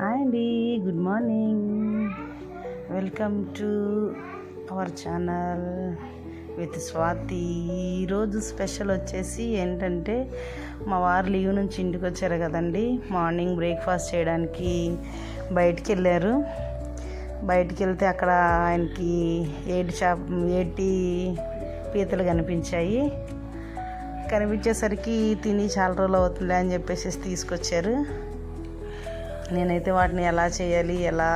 Hi అండి good morning. Welcome to our channel with Swathi. ఈరోజు special వచ్చేసి ఏంటంటే మా వారు లీవ్ నుంచి ఇంటికి వచ్చారు కదండి. మార్నింగ్ బ్రేక్ఫాస్ట్ చేయడానికి బయటికి వెళ్ళారు. బయటికి వెళ్తే అక్కడ ఆయనకి ఏటి షాప్ ఏటి పీతలు కనిపించాయి. కనిపించేసరికి తిని చాలా రోజులు అవుతుంది అని చెప్పేసి తీసుకొచ్చారు. నేనైతే వాటిని ఎలా చేయాలి ఎలా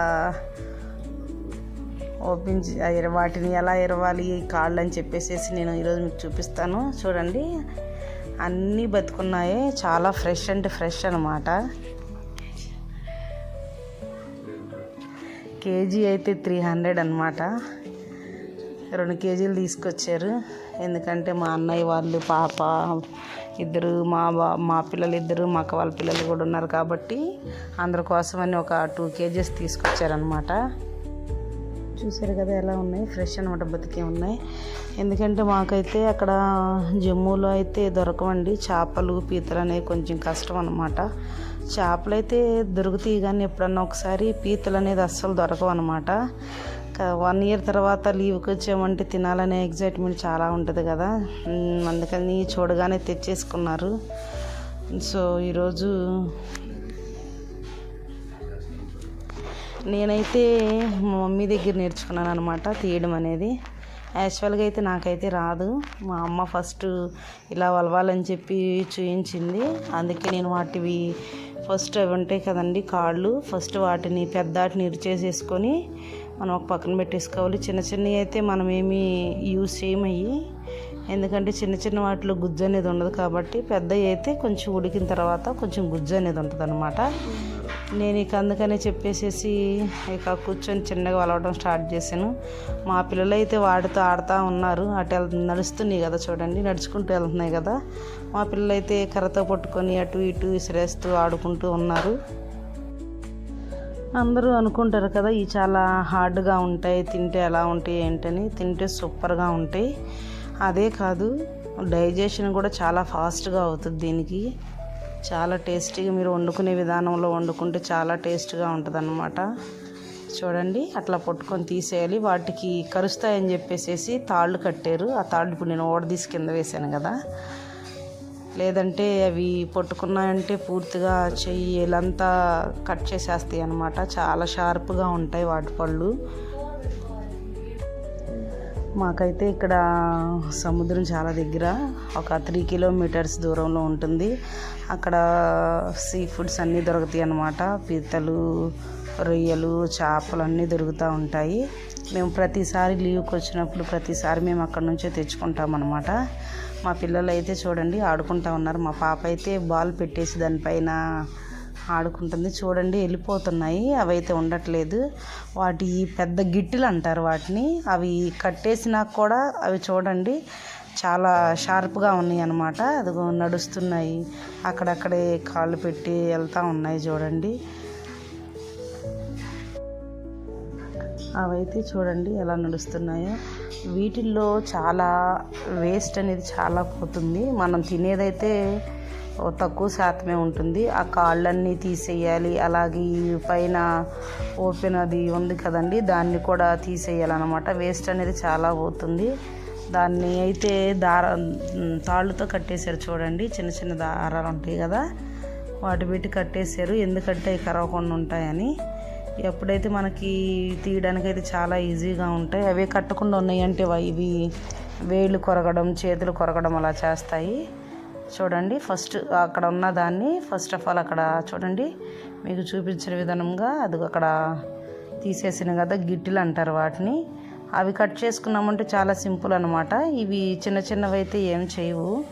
ఓపెన్ చే- వాటిని ఎలా ఇరవాలి కాళ్ళు అని చెప్పేసి నేను ఈరోజు మీకు చూపిస్తాను. చూడండి అన్నీ బతుకున్నాయి చాలా ఫ్రెష్ అంటే ఫ్రెష్ అనమాట కేజీ అయితే త్రీ హండ్రెడ్ అనమాట రెండు కేజీలు తీసుకొచ్చారు. ఎందుకంటే మా అన్నయ్య వాళ్ళు పాప ఇద్దరు మా బా మా పిల్లలు ఇద్దరు మా అక్క వాళ్ళ పిల్లలు కూడా ఉన్నారు కాబట్టి అందరి కోసమని ఒక టూ కేజీస్ తీసుకొచ్చారనమాట చూసారు కదా ఎలా ఉన్నాయి? ఫ్రెష్ అనమాట బతికే ఉన్నాయి. ఎందుకంటే మాకైతే అక్కడ జమ్మూలో అయితే దొరకవండి. చేపలు పీతలు అనేవి కొంచెం కష్టం అనమాట చేపలు అయితే దొరుకుతాయి కానీ ఎప్పుడన్నా ఒకసారి పీతలు అనేది అస్సలు దొరకవు అనమాట వన్ ఇయర్ తర్వాత లీవ్కి వచ్చామంటే తినాలనే ఎగ్జైట్మెంట్ చాలా ఉంటుంది కదా. అందుకని చూడగానే తెచ్చేసుకున్నారు. సో ఈరోజు నేనైతే మా మమ్మీ దగ్గర నేర్చుకున్నాను అనమాట తీయడం అనేది. యాక్చువల్గా అయితే నాకైతే రాదు. మా అమ్మ ఫస్ట్ ఇలా వలవాలని చెప్పి చూయించింది. అందుకే నేను వాటివి ఫస్ట్ అవి ఉంటాయి కదండి కాళ్ళు. ఫస్ట్ వాటిని పెద్ద వాటిని ఇరిచేసేసుకొని మనం ఒక పక్కన పెట్టేసుకోవాలి. చిన్న చిన్నవి అయితే మనం ఏమీ యూజ్ చేయమయ్యి. ఎందుకంటే చిన్న చిన్న వాటిలో గుజ్జు అనేది ఉండదు కాబట్టి పెద్దవి అయితే కొంచెం ఉడికిన తర్వాత కొంచెం గుజ్జు అనేది ఉంటుంది అనమాట నేను ఇక అందుకనే చెప్పేసేసి ఇక కూర్చొని చిన్నగా వలవడం స్టార్ట్ చేశాను. మా పిల్లలు అయితే వాటితో ఆడుతూ ఉన్నారు. అటు వెళ్తు నడుస్తున్నాయి కదా చూడండి. నడుచుకుంటూ వెళ్తున్నాయి కదా. మా పిల్లలు అయితే కర్రతో పట్టుకొని అటు ఇటు విసిరేస్తూ ఆడుకుంటూ ఉన్నారు. అందరూ అనుకుంటారు కదా ఇవి చాలా హార్డ్గా ఉంటాయి తింటే ఎలా ఉంటాయి ఏంటని. తింటే సూపర్గా ఉంటాయి. అదే కాదు డైజెషన్ కూడా చాలా ఫాస్ట్గా అవుతుంది దీనికి. చాలా టేస్టీగా మీరు వండుకునే విధానంలో వండుకుంటే చాలా టేస్ట్గా ఉంటుంది అన్నమాట చూడండి అట్లా పట్టుకొని తీసేయాలి. వాటికి కరుస్తాయని చెప్పేసి తాళ్ళు కట్టారు. ఆ తాళ్ళు ఇప్పుడు నేను ఓడదీసి కింద వేసాను కదా. లేదంటే అవి పట్టుకున్నాయంటే పూర్తిగా చెయ్యి ఇలంతా కట్ చేసేస్తాయి అనమాట చాలా షార్ప్గా ఉంటాయి వాటి పళ్ళు. మాకైతే ఇక్కడ సముద్రం చాలా దగ్గర ఒక త్రీ కిలోమీటర్స్ దూరంలో ఉంటుంది. అక్కడ సీ ఫుడ్స్ అన్నీ దొరుకుతాయి అన్నమాట. పీతలు రొయ్యలు చేపలు అన్నీ దొరుకుతూ ఉంటాయి. మేము ప్రతిసారి లీవ్కి వచ్చినప్పుడు ప్రతిసారి మేము అక్కడ నుంచే తెచ్చుకుంటాం అనమాట మా పిల్లలు అయితే చూడండి ఆడుకుంటా ఉన్నారు. మా పాప అయితే బాల్ పెట్టేసి దానిపైన ఆడుకుంటుంది. చూడండి వెళ్ళిపోతున్నాయి. అవి అయితే ఉండట్లేదు. వాటి పెద్ద గిట్టెలు అంటారు వాటిని. అవి కట్టేసినా కూడా అవి చూడండి చాలా షార్ప్గా ఉన్నాయి అనమాట అదిగో నడుస్తున్నాయి. అక్కడక్కడే కాళ్ళు పెట్టి వెళ్తూ ఉన్నాయి చూడండి. అవైతే చూడండి ఎలా నడుస్తున్నాయో. వీటిల్లో చాలా వేస్ట్ అనేది చాలా పోతుంది. మనం తినేదైతే తక్కువ శాతమే ఉంటుంది. ఆ కాళ్ళన్నీ తీసేయాలి అలాగే పైన ఓపెన్ అది ఉంది కదండి దాన్ని కూడా తీసేయాలన్నమాట. వేస్ట్ అనేది చాలా పోతుంది. దాన్ని అయితే దార తాళ్ళతో కట్టేశారు చూడండి. చిన్న చిన్న దారాలు ఉంటాయి కదా వాటి పెట్టి కట్టేశారు. ఎందుకంటే కరవకుండా ఉంటాయని. ఎప్పుడైతే మనకి తీయడానికి అయితే చాలా ఈజీగా ఉంటాయి అవే కట్టకుండా ఉన్నాయంటే ఇవి వేళ్ళు కొరగడం చేతులు కొరగడం అలా చేస్తాయి. చూడండి ఫస్ట్ అక్కడ ఉన్న దాన్ని ఫస్ట్ ఆఫ్ ఆల్ అక్కడ చూడండి మీకు చూపించిన విధానంగా అది అక్కడ తీసేసిన కదా గిట్టెలు అంటారు వాటిని. అవి కట్ చేసుకున్నామంటే చాలా సింపుల్ అనమాట ఇవి చిన్న చిన్నవి అయితే ఏం చేయవు.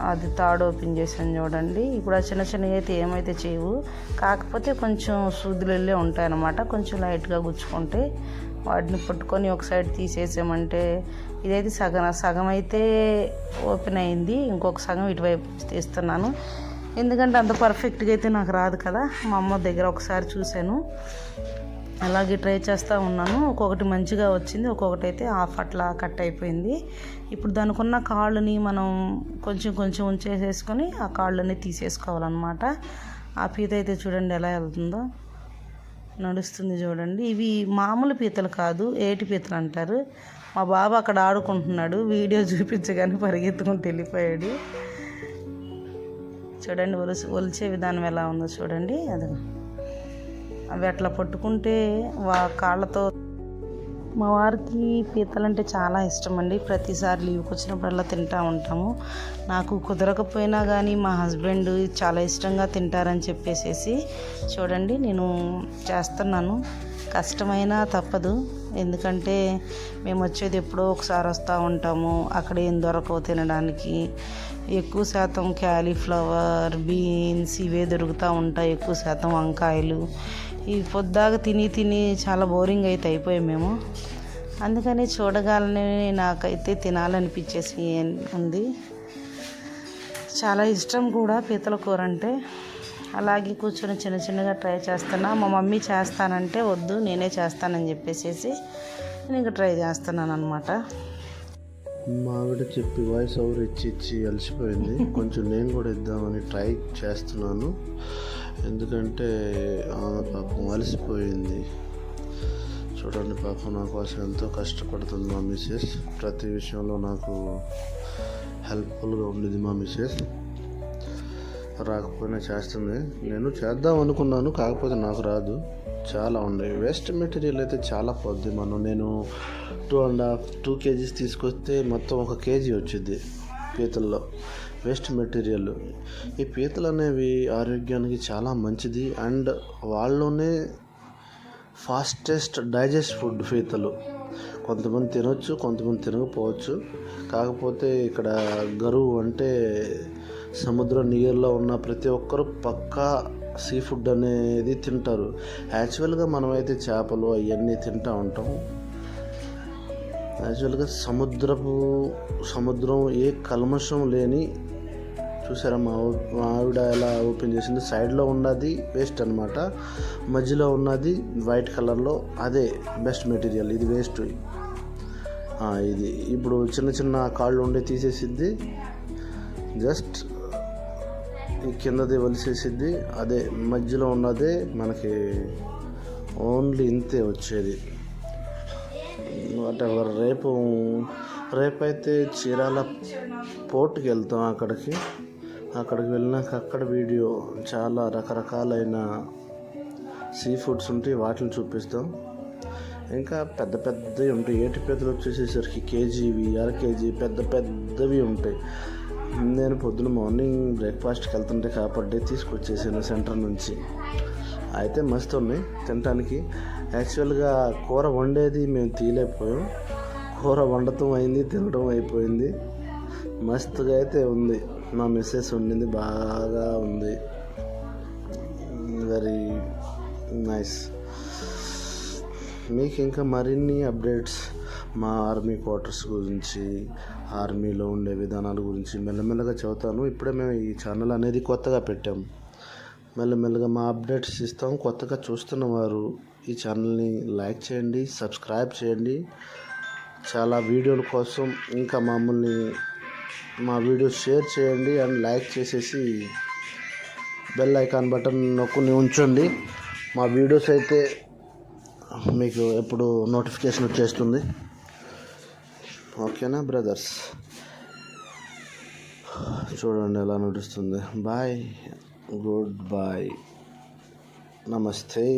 అది తాడు ఓపెన్ చేసాను చూడండి. ఇప్పుడు ఆ చిన్న చిన్నవి అయితే ఏమైతే చేయవు. కాకపోతే కొంచెం సూదులు ఉంటాయి అన్నమాట కొంచెం లైట్గా గుచ్చుకుంటే వాటిని పట్టుకొని ఒక సైడ్ తీసేసామంటే ఇదైతే సగం సగం అయితే ఓపెన్ అయింది. ఇంకొక సగం ఇటువైపు తీస్తున్నాను. ఎందుకంటే అంత పర్ఫెక్ట్గా అయితే నాకు రాదు కదా. మా అమ్మ దగ్గర ఒకసారి చూశాను. అలాగే ట్రై చేస్తూ ఉన్నాను. ఒక్కొక్కటి మంచిగా వచ్చింది ఒక్కొక్కటి అయితే హాఫ్ అట్లా కట్ అయిపోయింది. ఇప్పుడు దానికి ఉన్న కాళ్ళని మనం కొంచెం కొంచెం ఉంచేసేసుకొని ఆ కాళ్ళని తీసేసుకోవాలన్నమాట. ఆ పీత అయితే చూడండి ఎలా వెళ్తుందో. నడుస్తుంది చూడండి. ఇవి మామూలు పీతలు కాదు ఏటి పీతలు అంటారు. మా బాబు అక్కడ ఆడుకుంటున్నాడు వీడియో చూపించగానే పరిగెత్తుకుని వెళ్ళిపోయాడు. చూడండి ఒలిచే విధానం ఎలా ఉందో చూడండి. అది అవి అట్లా పట్టుకుంటే వా కాళ్ళతో. మా వారికి పీతలంటే చాలా ఇష్టం అండి ప్రతిసారి లీవ్కి వచ్చినప్పుడల్లా తింటూ ఉంటాము. నాకు కుదరకపోయినా కానీ మా హస్బెండ్ చాలా ఇష్టంగా తింటారని చెప్పేసేసి చూడండి నేను చేస్తున్నాను. కష్టమైనా తప్పదు. ఎందుకంటే మేము వచ్చేది ఎప్పుడో ఒకసారి వస్తూ ఉంటాము. అక్కడ ఏం దొరకవు తినడానికి. ఎక్కువ శాతం క్యాలీఫ్లవర్ బీన్స్ ఇవే దొరుకుతూ ఉంటాయి. ఎక్కువ శాతం వంకాయలు ఈ పొద్దాగా తిని తిని చాలా బోరింగ్ అయితే అయిపోయాం మేము. అందుకని చూడగాలని నాకైతే తినాలనిపించేసి ఉంది. చాలా ఇష్టం కూడా పీతల కూర అంటే. అలాగే కూర్చొని చిన్న చిన్నగా ట్రై చేస్తున్నా. మా మమ్మీ చేస్తానంటే వద్దు నేనే చేస్తానని చెప్పేసి నేను ఇంకా ట్రై చేస్తున్నాను అనమాట మావిడ చెప్పి వాయిస్ ఓవర్ ఇచ్చి ఇచ్చి అలసిపోయింది. కొంచెం నేను కూడా ఇద్దామని ట్రై చేస్తున్నాను. ఎందుకంటే ఆమె పాపం అలసిపోయింది. చూడండి పాపం నా కోసం ఎంతో కష్టపడుతుంది మా మిస్సెస్ ప్రతి విషయంలో నాకు హెల్ప్ఫుల్గా ఉండేది మా మిస్సెస్ రాకపోయినా చేస్తుంది. నేను చేద్దాం అనుకున్నాను కాకపోతే నాకు రాదు. చాలా ఉన్నాయి. వేస్ట్ మెటీరియల్ అయితే చాలా పోద్ది మనం. నేను two and half two KGs తీసుకొస్తే మొత్తం ఒక కేజీ వచ్చింది పీతల్లో. Waste material. ఈ పీతలు అనేవి ఆరోగ్యానికి చాలా మంచిది. అండ్ వాళ్ళలోనే ఫాస్టెస్ట్ డైజెస్ట్ ఫుడ్ పీతలు. కొంతమంది తినొచ్చు కొంతమంది తినకపోవచ్చు. కాకపోతే ఇక్కడ గరువు అంటే సముద్ర నీరులో ఉన్న ప్రతి ఒక్కరు పక్కా సీ ఫుడ్ అనేది తింటారు. యాక్చువల్గా మనమైతే చేపలు అవన్నీ తింటూ ఉంటాం. యాక్చువల్గా సముద్రపు సముద్రం ఏ కల్మషం లేని చూసారా? మా మా ఆవిడ ఎలా ఓపెన్ చేసింది. సైడ్లో ఉన్నది వేస్ట్ అనమాట మధ్యలో ఉన్నది వైట్ కలర్లో అదే బెస్ట్ మెటీరియల్ ఇది వేస్ట్ ఇది. ఇప్పుడు చిన్న చిన్న కాళ్ళు ఉండే తీసేసిద్ది. జస్ట్ కిందది వలిసేసిద్ది. అదే మధ్యలో ఉన్నదే మనకి ఓన్లీ ఇంతే వచ్చేది. వాటెవర్ రేపు రేపైతే చీరాల పోర్ట్కి వెళ్తాం అక్కడికి. అక్కడికి వెళ్ళినాక అక్కడ వీడియో చాలా రకరకాలైన సీ ఫుడ్స్ ఉంటాయి వాటిని చూపిస్తాం. ఇంకా పెద్ద పెద్దవి ఉంటాయి. ఏటి పెద్దలు వచ్చేసేసరికి కేజీవి అర కేజీ పెద్ద పెద్దవి ఉంటాయి. నేను పొద్దున మార్నింగ్ బ్రేక్ఫాస్ట్కి వెళ్తుంటే కాబట్టి తీసుకొచ్చేసాను సెంటర్ నుంచి. అయితే మస్తు ఉన్నాయి తినడానికి యాక్చువల్గా కూర వండేది మేము తీయలేకపోయాం. కూర వండటం అయింది తినడం అయిపోయింది. మస్తుగా అయితే ఉంది. మా మిస్సెస్ వండింది బాగా ఉంది. వెరీ నైస్ మీకు ఇంకా మరిన్ని అప్డేట్స్ మా ఆర్మీ క్వార్టర్స్ గురించి ఆర్మీలో ఉండే విధానాల గురించి మెల్లమెల్లగా చెబుతాను. ఇప్పుడే మేము ఈ ఛానల్ అనేది కొత్తగా పెట్టాం. మెల్లమెల్లగా మా అప్డేట్స్ ఇస్తాం. కొత్తగా చూస్తున్న వారు ఈ ఛానల్ని లైక్ చేయండి సబ్స్క్రైబ్ చేయండి. చాలా వీడియోల కోసం ఇంకా మమ్మల్ని మా వీడియో షేర్ చేయండి అండ్ లైక్ చేసేసి బెల్ ఐకాన్ బటన్ నొక్కుని ఉంచండి. మా వీడియోస్ అయితే మీకు ఎప్పుడు నోటిఫికేషన్ వచ్చేస్తుంది. ఓకేనా బ్రదర్స్? చూడండి ఎలా నడుస్తుంది. Bye good bye. నమస్తే.